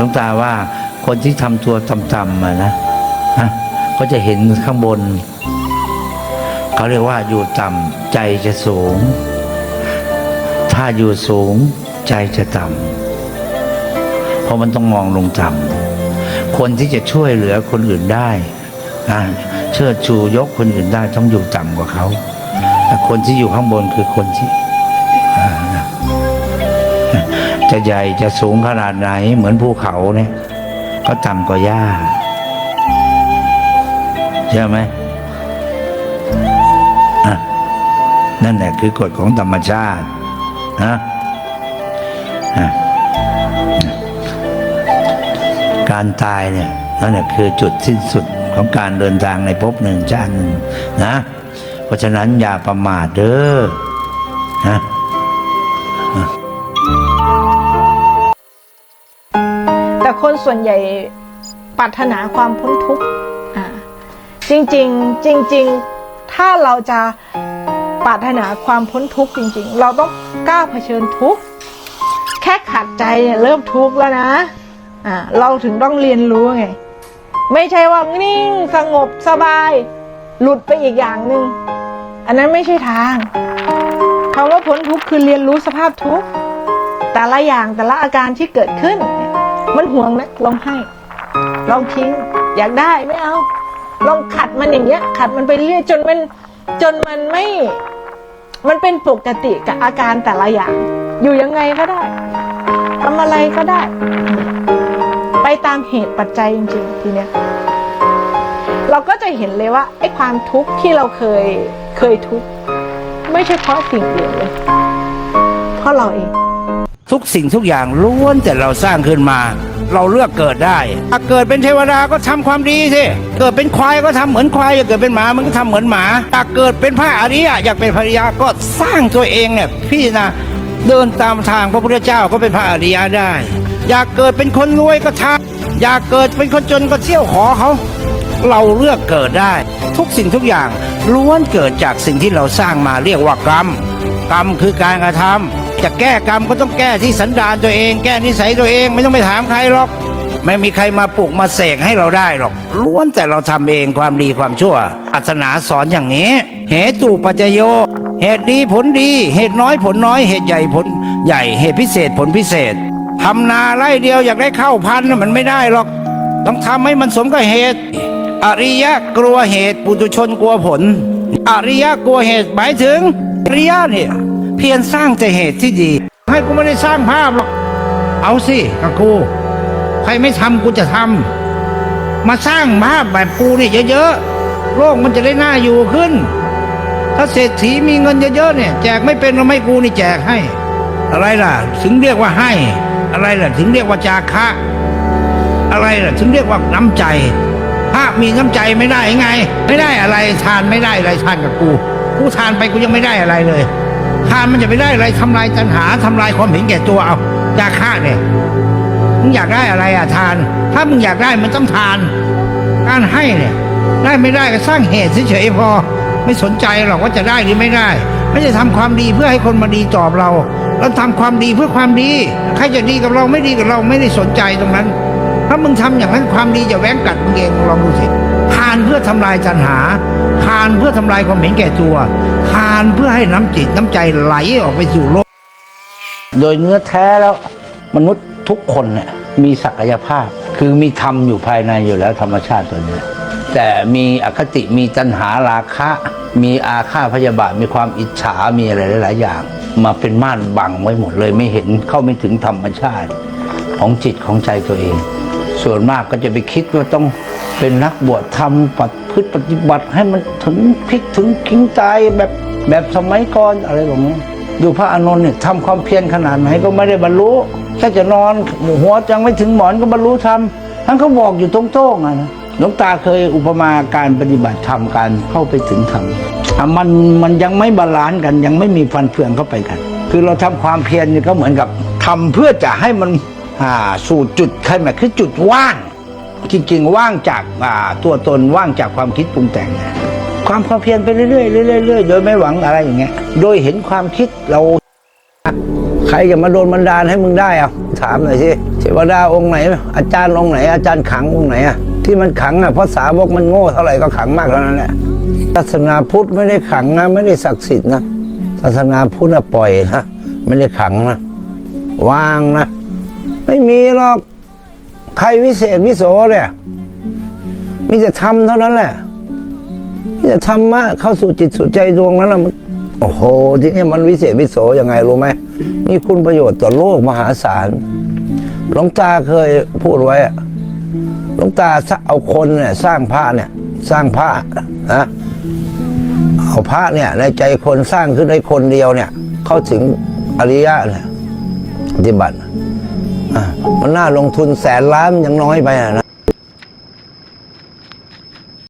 ลวงตาว่าคนที่ทำตัวต่ำๆอะนะฮะก็จะเห็นข้างบน เขาเรียกว่าอยู่ต่ำใจจะสูง ถ้าอยู่สูงใจจะต่ำเพราะมันต้องมองลงต่ำคนที่จะช่วยเหลือคนอื่นได้อ่าเชิดชูยกคนอื่นได้ต้องอยู่ต่ำกว่าเขาแต่คนที่อยู่ข้างบนคือคนที่อ่า จะใหญ่จะสูงขนาดไหน เหมือนภูเขาเนี่ย ก็ต่ำกว่าหญ้าใช่ไหมนั่นแหละคือกฎของธรรมชาตินะอะการตายเนี่ยนั่นแหละคือจุดสิ้นสุดของการเดินทางในภพหนึ่งชาติหนึ่งนะ เพราะฉะนั้นอย่าประมาทเด้อนะ คนส่วนใหญ่ปรารถนาความพ้นทุกข์จริงๆจริง ๆ ถ้าเราจะปรารถนาความพ้นทุกข์จริง ๆ เราต้องกล้าเผชิญทุกข์แค่ขัดใจเนี่ยเริ่มทุกข์แล้วนะอ่าเราถึงต้องเรียนรู้ไง ไม่ใช่ว่านิ่งสงบสบาย หลุดไปอีกอย่างหนึ่งอันนั้นไม่ใช่ทางคำว่าพ้นทุกข์คือเรียนรู้สภาพทุกข์แต่ละอย่างแต่ละอาการที่เกิดขึ้น มันห่วงนะลองให้ ลองทิ้ง อยากได้ไม่เอา ลองขัดมันอย่างเงี้ย ขัดมันไปเรื่อยจนมันจนมันไม่ มันเป็นปกติกับอาการแต่ละอย่าง อยู่ยังไงก็ได้ทำอะไรก็ได้ ไปตามเหตุปัจจัยจริงๆทีเนี้ยเราก็จะเห็นเลยว่าไอ้ความทุกข์ที่เราเคยเคยทุกข์ ไม่ใช่เพราะสิ่งอื่นเลยเพราะเราเอง ทุกสิ่งทุกอย่างล้วนแต่เราสร้างขึ้นมา เราเลือกเกิดได้ถ้าเกิดเป็นเทวดาก็ทำความดีสิเกิดเป็นควายก็ทำเหมือนควายอยากเกิดเป็นหมามันก็ทำเหมือนหมาอยากเกิดเป็นพระอริยะอยากเป็นภริยาก็สร้างตัวเองเนี่ยพี่นะเดินตามทางพระพุทธเจ้าก็เป็นพระอริยะได้ อยากเกิดเป็นคนรวยก็ทำอยากเกิดเป็นคนจนก็เที่ยวขอเขาเราเลือกเกิดได้ ทุกสิ่งทุกอย่างล้วนเกิดจากสิ่งที่เราสร้างมาเรียกว่ากรรม กรรมคือการกระทำ จะแก้กรรมก็ต้องแก้ที่สันดานตัวเอง แก้นิสัยตัวเองไม่ต้องไปถามใครหรอก ไม่มีใครมาปลุกมาเสกให้เราได้หรอกล้วนแต่เราทำเองความดีความชั่วศาสนาสอนอย่างนี้ เหตุปัจจโย เหตุดีผลดี เหตุน้อยผลน้อย เหตุใหญ่ผลใหญ่ เหตุพิเศษผลพิเศษทำนาไร่เดียวอยากได้ข้าวพันมันไม่ได้หรอก ต้องทำให้มันสมกับเหตุ อริยะกลัวเหตุ ปุถุชนกลัวผล อริยะกลัวเหตุหมายถึงอริยะเนี่ย เพียรสร้างแต่เหตุที่ดี ให้กูไม่ได้สร้างภาพหรอก เอาสิกับกู ใครไม่ทำกูจะทำมาสร้างภาพแบบกูนี่เยอะๆ โลกมันจะได้น่าอยู่ขึ้น ถ้าเศรษฐีมีเงินเยอะๆเนี่ย แจกไม่เป็นเราไม่กูนี่แจกให้ อะไรล่ะ ถึงเรียกว่าให้ อะไรล่ะ ถึงเรียกว่าจาคะ อะไรล่ะ ถึงเรียกว่าน้ำใจภาพมีน้ำใจไม่ได้ไง ไม่ได้อะไรทานไม่ได้อะไรทานกับกู กูทานไปกูยังไม่ได้อะไรเลย ทานมันจะไม่ได้อะไรทำลายตัณหาทำลายความเห็นแก่ตัวเอาจาคะเนี่ยมึงอยากได้อะไรอะทาน ถ้ามึงอยากได้มันต้องทาน การให้เนี่ย ได้ไม่ได้ก็สร้างเหตุเฉยๆพอ ไม่สนใจหรอกว่าจะได้หรือไม่ได้ ไม่ได้ทำความดีเพื่อให้คนมาดีตอบเรา เราทำความดีเพื่อความดี ใครจะดีกับเราไม่ดีกับเราไม่ได้สนใจตรงนั้น ถ้ามึงทำอย่างนั้นความดีจะแว้งกัดมึงเองลองดูสิทานเพื่อทำลายตัณหา ทานเพื่อทำลายความเห็นแก่ตัวานเพื่อให้น้ำจิตน้ำใจไหลออกไปสู่โลก โดยเนื้อแท้แล้วมนุษย์ทุกคนเนี่ยมีศักยภาพ คือมีธรรมอยู่ภายในอยู่แล้วธรรมชาติตัวเนี้ แต่มีอคติมีตัณหาราคะ มีอาฆาตพยาบาทมีความอิจฉามีอะไรหลาย ๆ อย่าง มาเป็นม่านบังไว้หมดเลยไม่เห็นเข้าไม่ถึงธรรมชาติของจิตของใจตัวเอง ส่วนมากก็จะไปคิดว่าต้องเป็นนักบวชทำปฏิ พฤติปฏิบัติให้มันถึงพลิกถึงคิงตายแบบแบบสมัยก่อนอะไรแบบนี้ดูพระอานนท์เนี่ยทำความเพียรขนาดไหนก็ไม่ได้บรรลุแค่จะนอนหัวยังไม่ถึงหมอนก็บรรลุธรรมทั้งเขาบอกอยู่ตรงๆอะนะหลวงตาเคยอุปมาการปฏิบัติธรรมการเข้าไปถึงธรรมมันมันยังไม่บาลานซ์กัน ยังไม่มีฟันเฟืองเข้าไปกัน คือเราทำความเพียรเนี่ยก็เหมือนกับทำเพื่อจะให้มันอ่าสู่จุดใครหมายคือจุดว่าง จริงๆ ว่างจากตัวตนว่างจากความคิดปรุงแต่งนะความความเพียรไปเรื่อยๆเรื่อยๆเรื่อยโดยไม่หวังอะไรอย่างเงี้ย โดยเห็นความคิดเราใครจะมาโดนบันดาลให้มึงได้อะถามหน่อยสิเทวดาองค์ไหน อาจารย์องค์ไหน อาจารย์ขังองค์ไหนอะที่มันขังอะเพราะสาวกมันโง่เท่าไหร่ก็ขังมากเท่านั้นแหละศาสนาพุทธไม่ได้ขังนะไม่ได้ศักดิ์สิทธิ์นะศาสนาพุทธปล่อยนะไม่ได้ขังนะวางนะ ไม่มีหรอก ใครวิเศษวิโสเนี่ยมีแต่ทำเท่านั้นแหละจะธรรมะเข้าสู่จิตสู่ใจดวงนั้นนะมันโอ้โหที่นี่มันวิเศษวิโสยังไงรู้ไหมมีคุณประโยชน์ต่อโลกมหาศาลหลวงตาเคยพูดไว้อะหลวงตาเอาคนเนี่ยสร้างพระเนี่ย สร้างพระนะเอาพระเนี่ย ในใจคนสร้างขึ้นได้คนเดียวเนี่ย เข้าถึงอริยะเนี่ยปฏิบัติ มันน่าลงทุนแสนล้านยังน้อยไปอะนะ